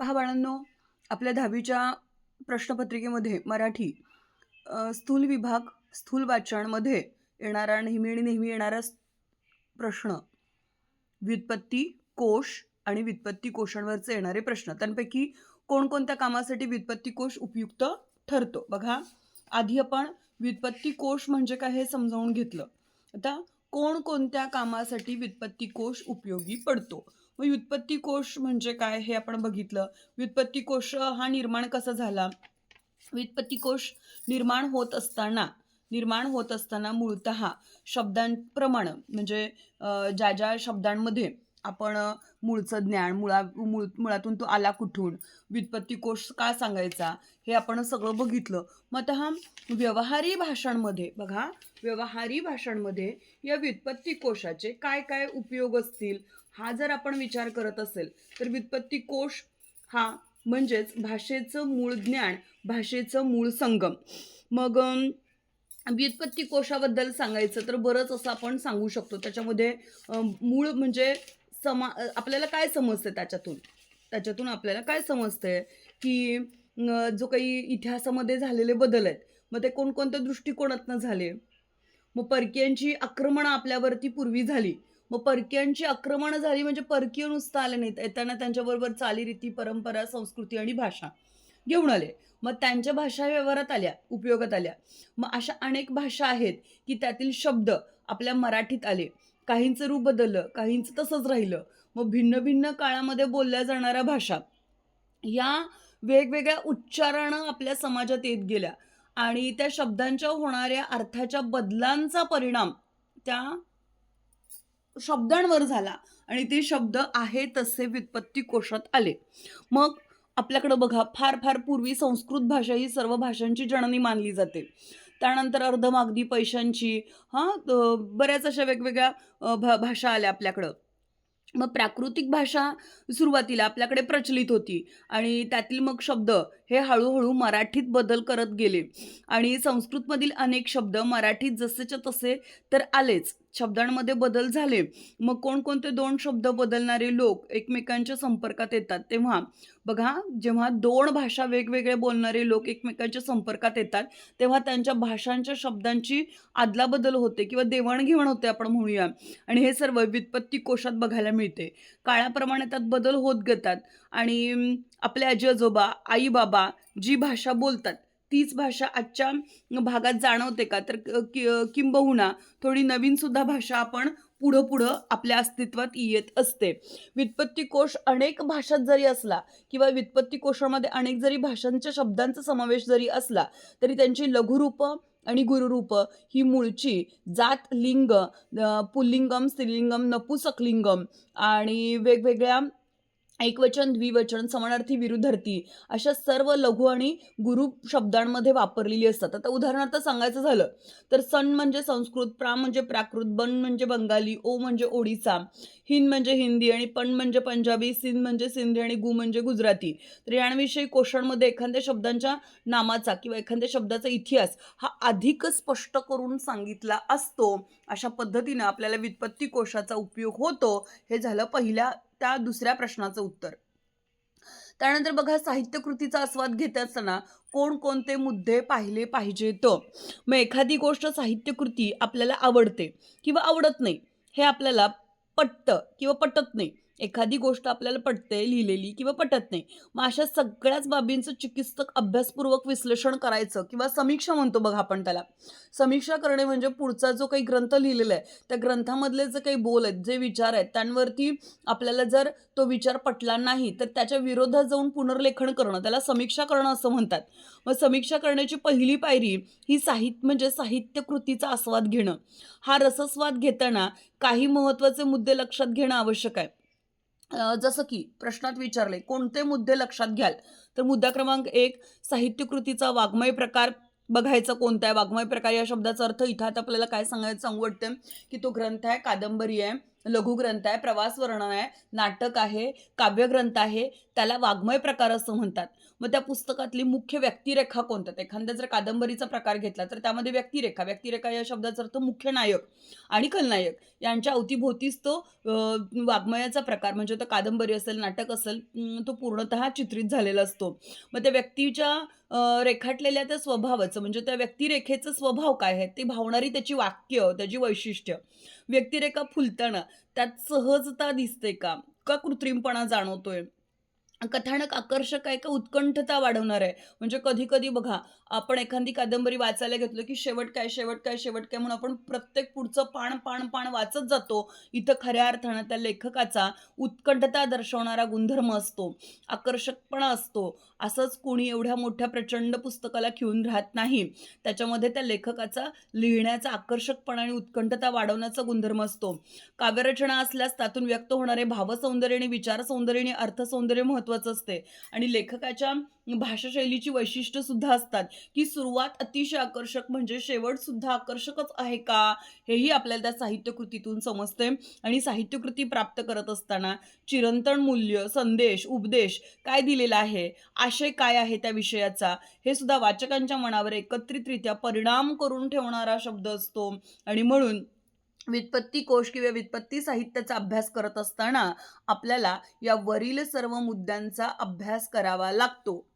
पहा बाळांनो आपल्या दहावीच्या प्रश्नपत्रिकेमध्ये मराठी स्थूल विभाग स्थूल वाचनमध्ये येणारा नेहमी आणि नेहमी येणारा प्रश्न. व्युत्पत्ती कोश आणि व्युत्पत्ती कोशांवरचे येणारे प्रश्न. त्यांपैकी कोणकोणत्या कामासाठी व्युत्पत्ती कोश उपयुक्त ठरतो? बघा आधी आपण व्युत्पत्ती कोश म्हणजे काय हे समजावून घेतलं. आता कोणकोणत्या कामासाठी व्युत्पत्ती कोश उपयोगी पडतो? मग व्युत्पत्ती कोश म्हणजे काय हे आपण बघितलं. व्युत्पत्ती कोश हा निर्माण कसा झाला? व्युत्पत्ती कोश निर्माण होत असताना निर्माण होत असताना मूळत शब्दांप्रमाणे म्हणजे ज्या ज्या शब्दांमध्ये आपण मूळचं ज्ञान मुळा मूळ मुळातून तो आला कुठून? व्युत्पत्ती कोश का सांगायचा? हे आपण सगळं बघितलं. मग आता हा व्यवहारी भाषांमध्ये बघा. व्यवहारी भाषांमध्ये या व्युत्पत्ती कोशाचे काय काय उपयोग असतील? हा जर आपण विचार करत असेल तर व्युत्पत्ती कोश हा म्हणजेच भाषेचं मूळ ज्ञान भाषेचं मूळ संगम. मग व्युत्पत्ती कोशाबद्दल सांगायचं तर बरंच असं आपण सांगू शकतो. त्याच्यामध्ये मूळ म्हणजे समा आपल्याला काय समजतं त्याच्यातून? त्याच्यातून आपल्याला काय समजतंय? की जो काही इतिहासामध्ये झालेले बदल आहेत मग ते कोणकोणत्या दृष्टिकोनातनं झाले? मग परकीयांची आक्रमणं आपल्यावरती पूर्वी झाली. मग परकीयांची आक्रमणं झाली म्हणजे परकीय नुसतं आले नाहीत येताना त्यांच्याबरोबर चालीरीती परंपरा संस्कृती आणि भाषा घेऊन आले. मग त्यांच्या भाषा व्यवहारात आल्या उपयोगात आल्या. मग अशा अनेक भाषा आहेत की त्यातील शब्द आपल्या मराठीत आले. काहींचं रूप बदललं काहींचं तसंच राहिलं. मग भिन्न भिन्न काळामध्ये बोलल्या जाणाऱ्या भाषा या वेगवेगळ्या उच्चारणं आपल्या समाजात येत गेल्या. आणि त्या शब्दांच्या होणाऱ्या अर्थाच्या बदलांचा परिणाम त्या शब्दांवर झाला. आणि ते शब्द आहे तसे व्युत्पत्ती कोशात आले. मग आपल्याकडं बघा फार फार पूर्वी संस्कृत भाषा ही सर्व भाषांची जननी मानली जाते. त्यानंतर अर्धमागधी पैशांची हां बऱ्याच अशा वेगवेगळ्या भा भाषा आल्या आपल्याकडं. मग प्राकृतिक भाषा सुरुवातीला आपल्याकडे प्रचलित होती. आणि त्यातील मग शब्द हे हळूहळू मराठीत बदल करत गेले. आणि संस्कृतमधील अनेक शब्द मराठीत जसेच्या तसे तर आलेच. शब्दांमध्ये बदल झाले. मग कोणकोणते दोन शब्द बदलणारे लोक एकमेकांच्या संपर्कात येतात? तेव्हा बघा जेव्हा दोन भाषा वेगवेगळे बोलणारे लोक एकमेकांच्या संपर्कात येतात तेव्हा त्यांच्या भाषांच्या शब्दांची आदलाबदल होते किंवा देवाणघेवाण होते आपण म्हणूया. आणि हे सर्व व्युत्पत्ती कोशात बघायला मिळते. काळाप्रमाणे त्यात बदल होत गेतात आणि आपले आजी आजोबा आई बाबा जी भाषा बोलतात तीच भाषा आजच्या भागात जाणवते का? तर क- कि- किंबहुना थोडी नवीन सुद्धा भाषा आपण पुढं पुढं आपल्या अस्तित्वात येत असते. व्युत्पत्ती कोश अनेक भाषात जरी असला किंवा व्युत्पत्ती कोशामध्ये अनेक जरी भाषांच्या शब्दांचा समावेश जरी असला तरी त्यांची लघुरूप आणि गुरुरूप ही मूळची जात लिंग पुल्लिंगम स्त्रीलिंगम नपुसकलिंगम आणि वेगवेगळ्या एकवचन द्विवचन समानार्थी विरुद्धार्थी अशा सर्व लघु आणि गुरु शब्दांमध्ये वापरलेली असतात. आता उदाहरणार्थ सांगायचं झालं तर सन म्हणजे संस्कृत प्रा म्हणजे प्राकृत बन म्हणजे बंगाली ओ म्हणजे ओडिसा हिंद म्हणजे हिंदी आणि पण म्हणजे पंजाबी सिंध म्हणजे सिंधी आणि गु म्हणजे गुजराती. तर यांविषयी कोशांमध्ये एखाद्या शब्दांच्या नामाचा किंवा एखाद्या शब्दाचा इतिहास हा अधिक स्पष्ट करून सांगितला असतो. अशा पद्धतीनं आपल्याला व्युत्पत्ती कोशाचा उपयोग होतो. हे झालं पहिल्या त्या दुसऱ्या प्रश्नाचं उत्तर. त्यानंतर बघा साहित्य कृतीचा आस्वाद घेत असताना कोणकोणते मुद्दे पाहिले पाहिजेत? मग एखादी गोष्ट साहित्य कृती आपल्याला आवडते किंवा आवडत नाही हे आपल्याला पटतं किंवा पटत नाही. एखादी गोष्ट आपल्याला पटते लिहिलेली किंवा पटत नाही मग अशा सगळ्याच बाबींचं चिकित्सक अभ्यासपूर्वक विश्लेषण करायचं किंवा समीक्षा म्हणतो बघा आपण त्याला. समीक्षा करणे म्हणजे पुढचा जो काही ग्रंथ लिहिलेला आहे त्या ग्रंथामधले जे काही बोल आहेत जे विचार आहेत त्यांवरती आपल्याला जर तो विचार पटला नाही तर त्याच्या विरोधात जाऊन पुनर्लेखन करणं त्याला समीक्षा करणं असं म्हणतात. मग समीक्षा करण्याची पहिली पायरी ही साहित्य म्हणजे साहित्य कृतीचा आस्वाद घेणं. हा रसस्वाद घेताना काही महत्त्वाचे मुद्दे लक्षात घेणं आवश्यक आहे. जसं की प्रश्नात विचारले कोणते मुद्दे लक्षात घ्याल? तर मुद्दा क्रमांक एक साहित्यकृतीचा वाङ्मय प्रकार बघायचा कोणता आहे? वाङ्मय प्रकार या शब्दाचा अर्थ इथं आता आपल्याला काय सांगायचं सांगू वाटतं की तो ग्रंथ आहे कादंबरी आहे. लघुग्रंथ आहे प्रवास वर्णन आहे नाटक आहे काव्यग्रंथ आहे त्याला वाङ्मय प्रकार असं म्हणतात. मग त्या पुस्तकातली मुख्य व्यक्तिरेखा कोणतात? एखाद्या जर कादंबरीचा प्रकार घेतला तर त्यामध्ये व्यक्तिरेखा. व्यक्तिरेखा या शब्दाचा अर्थ मुख्य नायक आणि खलनायक. यांच्या अवतीभोवतीच तो वाङ्मयाचा प्रकार म्हणजे तो कादंबरी असेल नाटक असेल तो पूर्णतः चित्रित झालेला असतो. मग त्या व्यक्तीच्या रेखाटलेल्या त्या स्वभावाचं म्हणजे त्या व्यक्तिरेखेचं स्वभाव काय आहे? ते भावणारी त्याची वाक्य त्याची वैशिष्ट्य. व्यक्तिरेखा फुलताना. त्यात सहजता दिसते का? का कृत्रिमपणा जाणवतोय? कथानक आकर्षक आहे का? उत्कंठता वाढवणार आहे? म्हणजे कधी कधी बघा आपण एखादी कादंबरी वाचायला घेतलो की शेवट काय शेवट काय शेवट काय म्हणून आपण प्रत्येक पुढचं पान पान पान वाचत जातो. इथं खऱ्या अर्थानं त्या लेखकाचा उत्कंठता दर्शवणारा गुणधर्म असतो आकर्षकपणा असतो. असंच कोणी एवढ्या मोठ्या प्रचंड पुस्तकाला खिळून राहत नाही. त्याच्यामध्ये त्या लेखकाचा लिहिण्याचा आकर्षकपणा आणि उत्कंठता वाढवण्याचा गुणधर्म असतो. काव्यरचना असल्यास त्यातून व्यक्त होणारे भावसौंदर्य आणि विचारसौंदर्य आणि अर्थसौंदर्य महत्त्वाचं असते. आणि लेखकाच्या भाषाशैलीची वैशिष्ट्य सुद्धा असतात. की सुरुवात अतिशय आकर्षक म्हणजे शेवट सुद्धा आकर्षकच आहे का? हेही आपल्याला त्या साहित्यकृतीतून समजते. आणि साहित्यकृती प्राप्त करत असताना चिरंतन मूल्य संदेश उपदेश काय दिलेला आहे? आशय काय आहे त्या विषयाचा? हे सुद्धा वाचकांच्या मनावर एकत्रितरित्या परिणाम करून ठेवणारा शब्द असतो. आणि म्हणून व्युत्पत्ती कोश किंवा व्युत्पत्ती साहित्याचा अभ्यास करत असताना आपल्याला या वरील सर्व मुद्द्यांचा अभ्यास करावा लागतो.